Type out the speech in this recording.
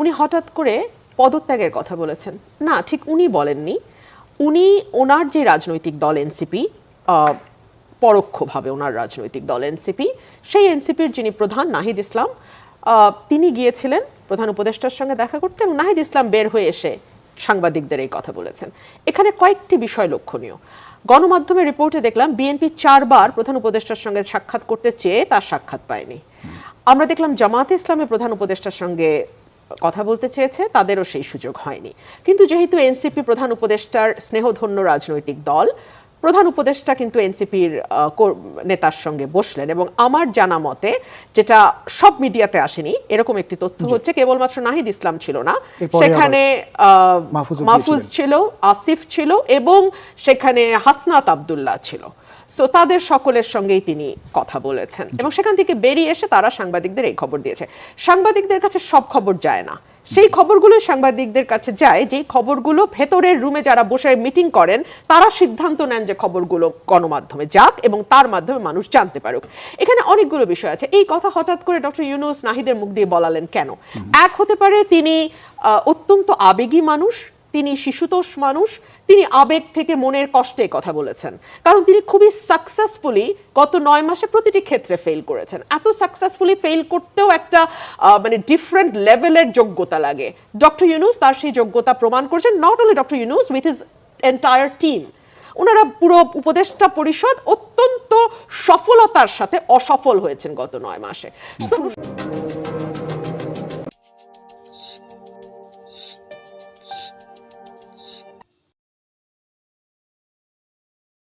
উনি হঠাৎ করে পদত্যাগের কথা বলেছেন। না, ঠিক উনি বলেননি। উনি ওনার যে রাজনৈতিক দল এনসিপি পরোক্ষভাবে ওনার রাজনৈতিক দল এনসিপি, সেই এনসিপির যিনি প্রধান নাহিদ ইসলাম তিনি গিয়েছিলেন, প্রধান উপদেষ্টার সঙ্গে দেখা করতে এবং নাহিদ ইসলাম বের হয়ে এসে সাংবাদিকদের এই কথা বলেছেন। এখানে কয়েকটি বিষয় লক্ষণীয়। গণমাধ্যমের রিপোর্টে দেখলাম, বিএনপি চারবার প্রধান উপদেষ্টার সঙ্গে সাক্ষাৎ করতে চেয়ে তার সাক্ষাৎ পায়নি। আমরা দেখলাম জামাতে ইসলামের প্রধান উপদেষ্টার সঙ্গে কথা বলতে চেয়েছে তাদেরও সেই সুযোগ হয়নি। কিন্তু যেহেতু এনসিপি প্রধান উপদেষ্টার স্নেহধন্য রাজনৈতিক দল প্রধান উপদেষ্টা কিন্তু এনসিপির নেতার সঙ্গে বসলেন এবং আমার জানা মতে যেটা সব মিডিয়াতে আসেনি এরকম একটি তথ্য হচ্ছে কেবলমাত্র নাহিদ ইসলাম ছিল না। সেখানে মাহফুজ ছিল আসিফ ছিল এবং সেখানে হাসনাত আবদুল্লাহ ছিল। সো তাদের সকলের সঙ্গেই তিনি কথা বলেছেন। এবং সেখান থেকে বেরিয়ে এসে তারা সাংবাদিকদের এই খবর দিয়েছে। সাংবাদিকদের কাছে সব খবর যায় না। সেই খবরগুলো সাংবাদিকদের কাছে যায় যেই খবরগুলো ভেতরের রুমে যারা বসে মিটিং করেন তারা সিদ্ধান্ত নেন যে খবরগুলো গণমাধ্যমে যাক এবং তার মাধ্যমে মানুষ জানতে পারুক। এখানে অনেকগুলো বিষয় আছে। এই কথা হঠাৎ করে ডক্টর ইউনুস নাহিদের মুখ দিয়ে বলালেন কেন? এক হতে পারে তিনি আহ, অত্যন্ত আবেগী মানুষ তিনি শিশুতোষ মানুষ, তিনি আবেগ থেকে মনের কষ্টে কথা বলেছেন। কারণ তিনি খুবই সাকসেসফুলি গত নয় মাসে প্রতিটি ক্ষেত্রে ফেল করেছেন। এত সাকসেসফুলি ফেল করতেও একটা মানে ডিফারেন্ট লেভেলের যোগ্যতা লাগে। ডক্টর ইউনুস তার সেই যোগ্যতা প্রমাণ করেছেন not only doctor Yunus with his entire team ওনারা পুরো উপদেষ্টা পরিষদ অত্যন্ত সফলতার সাথে অসফল হয়েছেন গত নয় মাসে।